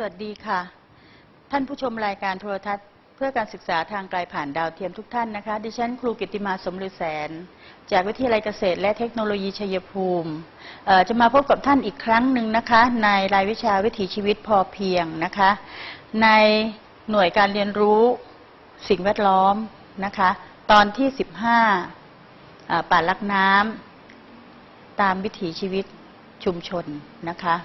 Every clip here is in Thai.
สวัสดีค่ะ ท่านผู้ชมรายการโทรทัศน์เพื่อการศึกษาทางไกลผ่านดาวเทียมทุกท่านนะคะ ดิฉันครูกิติมาสมฤแสน จากวิทยาลัยเกษตรและเทคโนโลยีชัยภูมิ จะมาพบกับท่านอีกครั้งหนึ่งนะคะ ในรายวิชาวิถีชีวิตพอเพียงนะคะ ในหน่วยการเรียนรู้สิ่งแวดล้อมนะคะ ตอนที่ 15ป่าลักน้ำตามวิถีชีวิตชุมชนนะคะ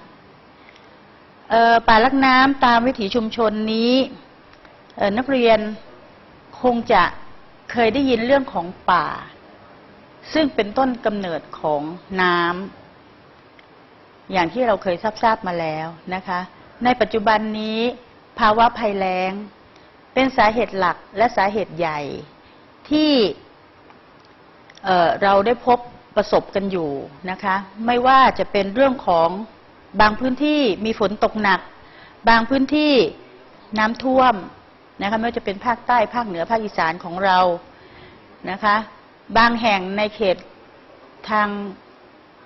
ป่าลักน้ำตามวิถีชุมชนนี้นักเรียนคงจะเคยได้ยินเรื่องของป่า ซึ่งเป็นต้นกำเนิดของน้ำอย่างที่เราเคยทราบมาแล้วนะคะ ในปัจจุบันนี้ ภาวะภัยแล้ง เป็นสาเหตุหลักและสาเหตุใหญ่ที่เเราได้พบประสบกันอยู่นะคะ ไม่ว่าจะเป็นเรื่องของ บางพื้นที่มีฝนตกหนัก บางพื้นที่น้ำท่วมนะคะไม่ว่าจะเป็นภาคใต้ภาคเหนือภาคอีสานของเรานะคะ บางแห่งในเขตทาง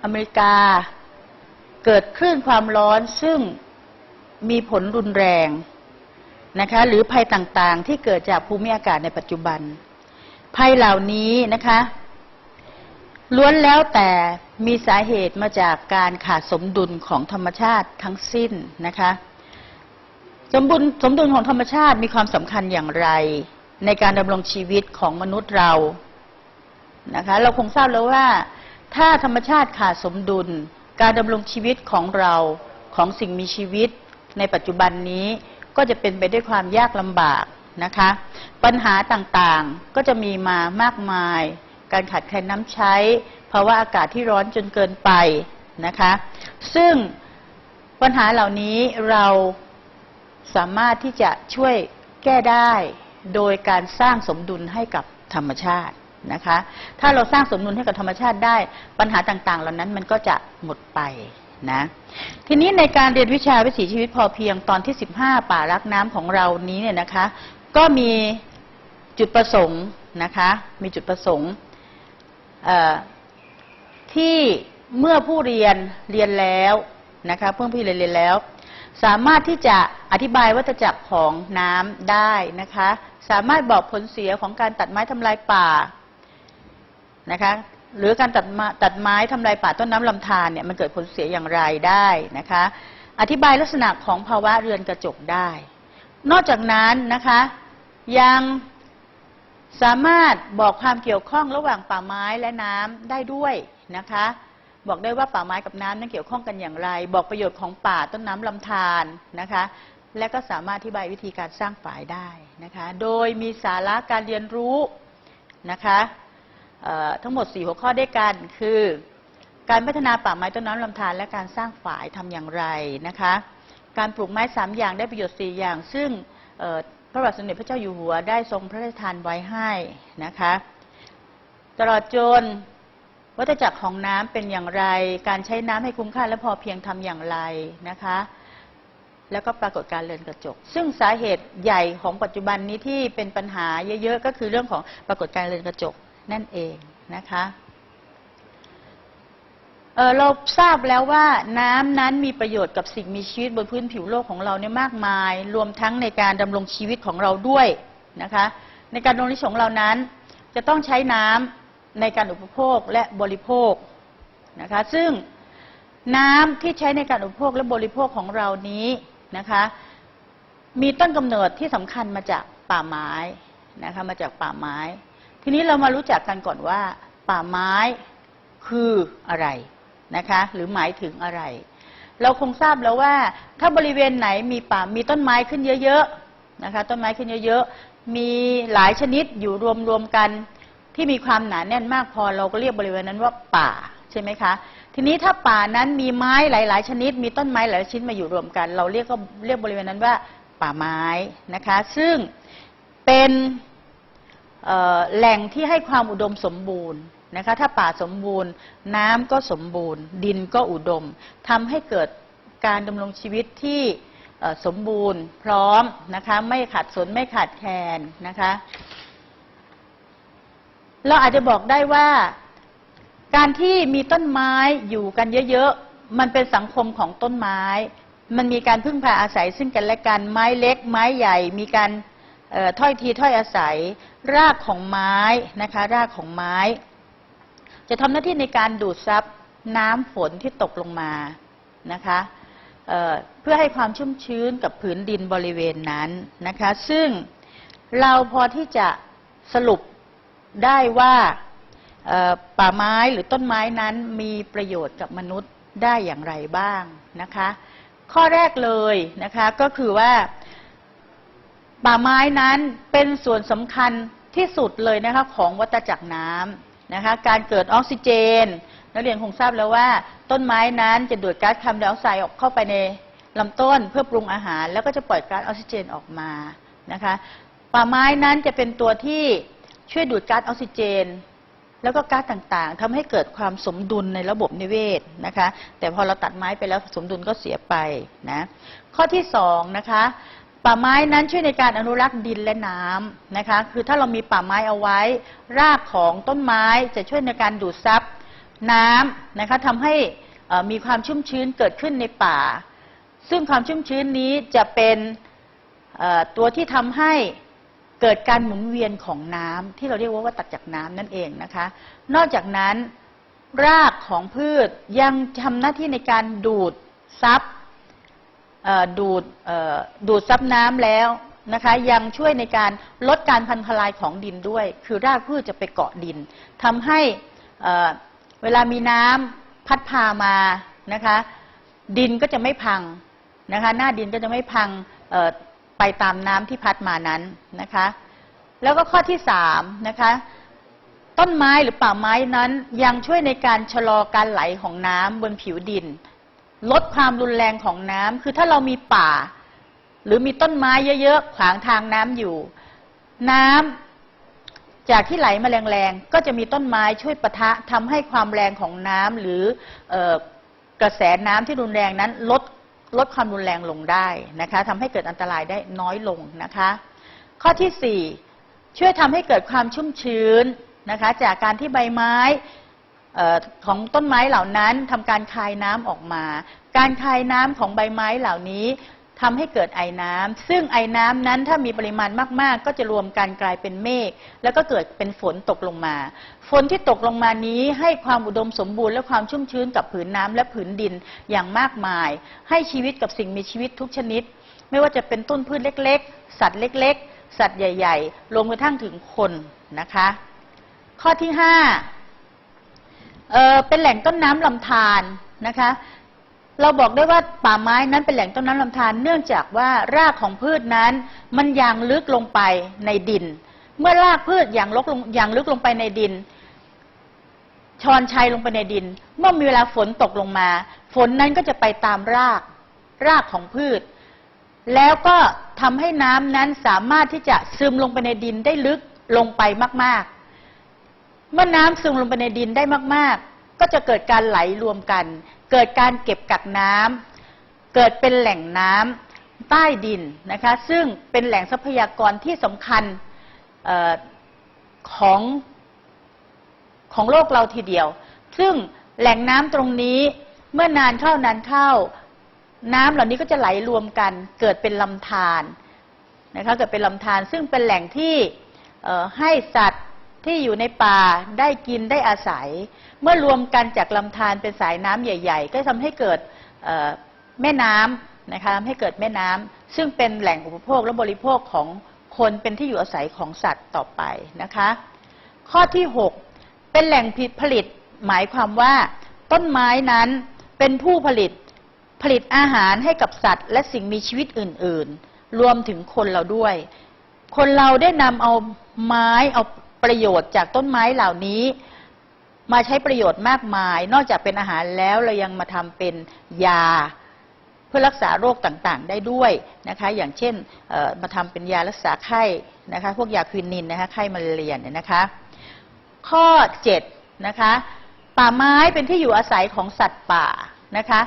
อเมริกา เกิดคลื่นความร้อนซึ่งมีผลรุนแรงนะคะหรือภัยต่างๆที่เกิดจากภูมิอากาศในปัจจุบัน ภัยเหล่านี้นะคะ ล้วนแล้วแต่มีสาเหตุมาจากการขาดสมดุลของธรรมชาติทั้งสิ้นนะคะ สมดุลสมดุลของธรรมชาติมีความสำคัญอย่างไร ในการดำรงชีวิตของมนุษย์เรานะคะ เราคงทราบแล้วว่า ถ้าธรรมชาติขาดสมดุล การดำรงชีวิตของเราของสิ่งมีชีวิต ในปัจจุบันนี้ก็จะเป็นไปด้วยความยากลำบากนะคะ ปัญหาต่างๆก็จะมีมามากมาย การขาดแคลนน้ำใช้ภาะวะอากาศที่ร้อนจนเกินไปนะคะ ซึ่งปัญหาเหล่านี้เราสามารถที่จะช่วยแก้ได้โดยการสร้างสมดุลให้กับธรรมชาตินะคะ ถ้าเราสร้างสมดุลให้กับธรรมชาติได้ ปัญหาต่างๆ เหล่านั้นมันก็จะหมดไปนะ ทีนี้ในการเรียนวิชาวิถีชีวิตพอเพียงตอนที่ 15 ป่ารักน้ำของเรานี้เนี่ยนะคะ ก็มีจุดประสงค์นะคะ มีจุดประสงค์ ที่เมื่อผู้เรียนเรียนแล้วนะคะเพื่อผู้เรียนเรียนแล้ว สามารถที่จะอธิบายวัฏจักรของน้ำได้นะคะ สามารถบอกผลเสียของการตัดไม้ทำลายป่านะคะหรือการตัดไม้ตัดไม้ทำลายป่าต้นน้ำลำธารเนี่ยมันเกิดผลเสียอย่างไรได้นะคะ อธิบายลักษณะของภาวะเรือนกระจกได้ นอกจากนั้นนะคะยัง สามารถบอกความเกี่ยวข้องระหว่างป่าไม้และน้ำได้ด้วยนะคะ บอกได้ว่าป่าไม้กับน้ำนั้นเกี่ยวข้องกันอย่างไร บอกประโยชน์ของป่าต้นน้ำลำธารนะคะ และก็สามารถอธิบายวิธีการสร้างฝายได้นะคะ โดยมีสาระการเรียนรู้นะคะเอ่อทั้งหมด 4 หัวข้อด้วยกันคือ การพัฒนาป่าไม้ต้นน้ำลำธารและการสร้างฝายทำอย่างไรนะคะ การปลูกไม้ 3 อย่างได้ประโยชน์ 4 อย่าง ซึ่งเอ่อ ระบาทสมเด็จพระเจ้าอยู่หัวได้ทรงพระราชทานไว้ให้นะคะ ตลอดจนวัฏจักรของน้ำเป็นอย่างไร การใช้น้ำให้คุ้มค่าและพอเพียงทำอย่างไรนะคะ แล้วก็ปรากฏการเรือนกระจก ซึ่งสาเหตุใหญ่ของปัจจุบันนี้ที่เป็นปัญหาเยอะๆ ก็คือเรื่องของปรากฏการเรือนกระจกนั่นเองนะคะ เอ่อเราทราบแล้วว่าน้ำนั้นมีประโยชน์กับสิ่งมีชีวิตบนพื้นผิวโลกของเราเนี่ยมากมาย รวมทั้งในการดำรงชีวิตของเราด้วยนะคะในการดำรงชีวิตของเรานั้น จะต้องใช้น้ำในการอุปโภคและบริโภคนะคะซึ่งน้ำที่ใช้ในการอุปโภคและบริโภคของเรานี้นะคะมีต้นกำเนิดที่สำคัญมาจากป่าไม้นะคะมาจากป่าไม้ ทีนี้เรามารู้จักกันก่อนว่า ป่าไม้คืออะไร นะคะ หรือหมายถึงอะไร เราคงทราบแล้วว่า ถ้าบริเวณไหนมีป่ามีต้นไม้ขึ้นเยอะๆนะคะ ต้นไม้ขึ้นเยอะๆ มีหลายชนิดอยู่รวมๆกันที่มีความหนาแน่นมากพอเราก็เรียกบริเวณนั้นว่าป่าใช่ไหมคะ ทีนี้ถ้าป่านั้นมีไม้หลาย ๆ ชนิด มีต้นไม้หลายชนิดมาอยู่รวมกัน เราเรียกก็เรียกบริเวณนั้นว่าป่าไม้นะคะ ซึ่งเป็นแหล่งที่ให้ความอุดมสมบูรณ์ นะคะถ้าป่าสมบูรณ์ น้ำก็สมบูรณ์ ดินก็อุดมทำให้เกิดการดำรงชีวิตที่สมบูรณ์พร้อมนะคะไม่ขาดสนไม่ขาดแคลนนะคะเราอาจจะบอกได้ว่าการที่มีต้นไม้อยู่กันเยอะๆ มันเป็นสังคมของต้นไม้ มันมีการพึ่งพาอาศัยซึ่งกันและกัน ไม้เล็ก ไม้ใหญ่ มีการถ้อยทีถ้อยอาศัย รากของไม้นะคะ รากของไม้ จะทำหน้าที่ในการดูดซับน้ำฝนที่ตกลงมานะคะเเพื่อให้ความชุ่มชื้นกับผืนดินบริเวณนั้นนะคะ ซึ่งเราพอที่จะสรุปได้ว่าป่าไม้หรือต้นไม้นั้นมีประโยชน์กับมนุษย์ได้อย่างไรบ้างนะคะ ข้อแรกเลยนะคะก็คือว่าป่าไม้นั้นเป็นส่วนสำคัญที่สุดเลยนะคะของวัฏจักรน้ำ นะคะการเกิดออกซิเจน นักเรียนคงทราบแล้วว่า ต้นไม้นั้นจะดูดก๊าซคาร์บอนไดออกไซด์ออกเข้าไปในลำต้นเพื่อปรุงอาหาร แล้วก็จะปล่อยก๊าซออกซิเจนออกมานะคะป่าไม้นั้นจะเป็นตัวที่ช่วยดูดก๊าซออกซิเจน แล้วก็ก๊าซต่างๆทำให้เกิดความสมดุลในระบบนิเวศนะคะแต่พอเราตัดไม้ไปแล้วสมดุลก็เสียไปนะข้อที่สองนะคะ ป่าไม้นั้นช่วยในการอนุรักษ์ดินและน้ำนะคะ คือถ้าเรามีป่าไม้เอาไว้ รากของต้นไม้จะช่วยในการดูดซับน้ำนะคะทำให้มีความชุ่มชื้นเกิดขึ้นในป่า ซึ่งความชุ่มชื้นนี้จะเป็นตัวที่ทำให้เกิดการหมุนเวียนของน้ำที่เราเรียกว่าวัฏจักน้ำนั่นเองนะคะ นอกจากนั้นรากของพืชยังทำหน้าที่ในการดูดซับ ดูดดูดซับน้ำแล้วนะคะยังช่วยในการลดการพันทลายของดินด้วย คือรากพืชจะไปเกาะดินทำให้เวลามีน้ำพัดพามานะคะดินก็จะไม่พังนะคะหน้าดินก็จะไม่พังไปตามน้ำที่พัดมานั้นนะคะแล้วก็ข้อที่สามนะคะต้นไม้หรือป่าไม้นั้นยังช่วยในการชะลอการไหลของน้ำบนผิวดิน ลดความรุนแรงของน้ำคือถ้าเรามีป่า หรือมีต้นไม้เยอะๆขวางทางน้ำอยู่ น้ำจากที่ไหลมาแรงๆก็จะมีต้นไม้ช่วยปะทะทำให้ความแรงของน้ำหรือออกระแสน้ำที่รุนแรงนั้นลดลดความรุนแรงลงได้นะคะทำให้เกิดอันตรายได้น้อยลงนะคะ ข้อที่สี่ช่วยทำให้เกิดความชุ่มชื้นนะคะ จากการที่ใบไม้ ของต้นไม้เหล่านั้นทำการคายน้ำออกมา การคายน้ำของใบไม้เหล่านี้ทำให้เกิดไอน้ำซึ่งไอน้ำนั้นถ้ามีปริมาณมาก ๆ ก็จะรวมกันกลายเป็นเมฆแล้วก็เกิดเป็นฝนตกลงมา ฝนที่ตกลงมานี้ให้ความอุดมสมบูรณ์และความชุ่มชื้นกับผืนน้ำและผืนดินอย่างมากมาย ให้ชีวิตกับสิ่งมีชีวิตทุกชนิด ไม่ว่าจะเป็นต้นพืชเล็ก ๆ สัตว์เล็ก ๆ สัตว์ใหญ่ ๆ รวมกระทั่งถึงคนนะคะ ข้อที่ห้า เอ่อเป็นแหล่งต้นน้ำลำธารนะคะ เราบอกได้ว่าป่าไม้นั้นเป็นแหล่งต้นน้ำลำธารเนื่องจากว่ารากของพืชนั้น มันยางลึกลงไปในดิน เมื่อรากพืชยางลกลงยางลึกลงไปในดิน ชอนชัยลงไปในดิน เมื่อมีเวลาฝนตกลงมา ฝนนั้นก็จะไปตามรากรากของพืช แล้วก็ทำให้น้ำนั้นสามารถที่จะซึมลงไปในดินได้ลึกลงไปมาก ๆ เมื่อน้ำซึมลงไปในดินได้มาก ๆ ก็จะเกิดการไหลรวมกัน เกิดการเก็บกักน้ำเกิดเป็นแหล่งน้ำใต้ดินนะคะซึ่งเป็นแหล่งทรัพยากรที่สำคัญออของของโลกเราทีเดียว ซึ่งแหล่งน้ำตรงนี้เมื่อนานเข้านานเข้า น้ำเหล่านี้ก็จะไหลรวมกัน เกิดเป็นลำธารนะคะเกิดเป็นลำธารซึ่งเป็นแหล่งที่ให้สัตว์ ที่อยู่ในป่าได้กินได้อาศัย เมื่อรวมกันจากลำธารเป็นสายน้ำใหญ่ ๆ ก็ทำให้เกิดแม่น้ำนะคะทำให้เกิดแม่น้ำซึ่งเป็นแหล่งอุปโภคและบริโภคของคนเป็นที่อยู่อาศัยของสัตว์ต่อไปนะคะ ข้อที่ 6 เป็นแหล่งผลิตหมายความว่า ต้นไม้นั้นเป็นผู้ผลิตผลิตอาหารให้กับสัตว์ และสิ่งมีชีวิตอื่น ๆ รวมถึงคนเราด้วย คนเราได้นำเอาไม้เอา ประโยชน์จากต้นไม้เหล่านี้ มาใช้ประโยชน์มากมาย นอกจากเป็นอาหารแล้วเรายังมาทำเป็นยา เพื่อรักษาโรคต่างๆ ได้ด้วยนะคะอย่างเช่นมาทำเป็นยารักษาไข้นะคะพวกยาควินินนะคะไข้มาเรียเนี่ยนะคะ ข้อ7นะคะป่าไม้เป็นที่อยู่อาศัยของสัตว์ป่านะคะ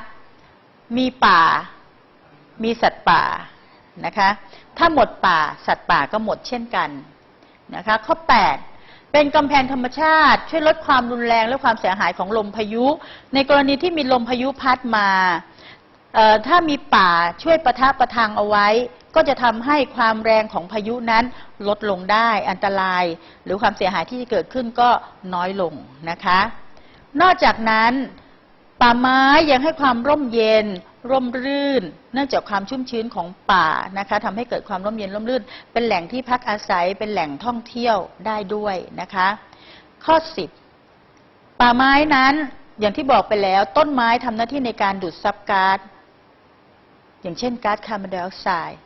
มีป่ามีสัตว์ป่านะคะ ถ้าหมดป่าสัตว์ป่าก็หมดเช่นกันนะคะ ข้อ 8 เป็นกำแพงธรรมชาติ ช่วยลดความรุนแรงและความเสียหายของลมพายุ ในกรณีที่มีลมพายุพัดมาเอ่อถ้ามีป่าช่วยประทับประทังเอาไว้ ก็จะทำให้ความแรงของพายุนั้นลดลงได้อันตราย หรือความเสียหายที่จะเกิดขึ้นก็น้อยลงนะคะ นอกจากนั้น ป่าไม้ยังให้ความร่มเย็น ร่มรื่น เนื่องจากความชุ่มชื้นของป่านะคะทำให้เกิดความร่มเย็นร่มรื่น เป็นแหล่งที่พักอาศัย เป็นแหล่งท่องเที่ยวได้ด้วยนะคะ ข้อ 10 ป่าไม้นั้นอย่างที่บอกไปแล้วต้นไม้ทำหน้าที่ในการดูดซับก๊าซอย่างเช่นก๊าซคาร์บอนไดออกไซด์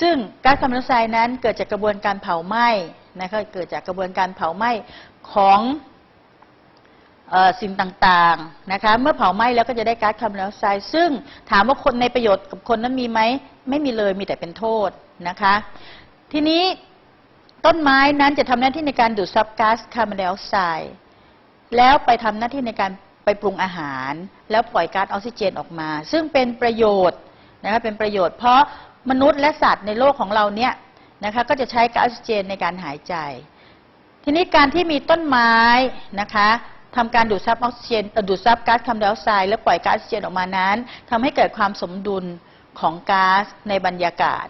ซึ่งก๊าซคาร์บอนไดออกไซด์นั้นเกิดจากกระบวนการเผาไหม้นะคะเกิดจากกระบวนการเผาไหม้ของ สิ่งต่างๆนะคะเมื่อเผาไหม้แล้วก็จะได้ก๊าซคาร์บอนไดออกไซด์ซึ่งถามว่าคนในประโยชน์กับคนนั้นมีไหมไม่มีเลยมีแต่เป็นโทษนะคะ ทีนี้ต้นไม้นั้นจะทำหน้าที่ในการดูดซับก๊าซคาร์บอนไดออกไซด์แล้วไปทำหน้าที่ในการไปปรุงอาหาร แล้วปล่อยก๊าซออกซิเจนออกมา ซึ่งเป็นประโยชน์นะคะเป็นประโยชน์เพราะมนุษย์และสัตว์ในโลกของเราเนี่ยนะคะก็จะใช้ก๊าซออกซิเจนในการหายใจ ทีนี้การที่มีต้นไม้นะคะ ทำการดูดซับออกซิเจนดูดซับก๊าซคาร์บอนไดออกไซด์แล้วปล่อยก๊าซออกซิเจนออกมานั้นทำให้เกิดความสมดุลของก๊าซในบรรยากาศ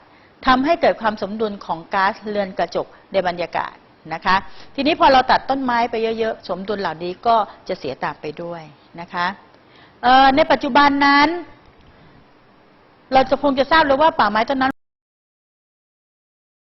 ทำให้เกิดความสมดุลของก๊าซเรือนกระจกในบรรยากาศนะคะ ทีนี้พอเราตัดต้นไม้ไปเยอะๆ สมดุลเหล่านี้ก็จะเสียตามไปด้วยนะคะในปัจจุบันนั้น เราจะคงจะทราบเลยว่าป่าไม้ต้นนั้น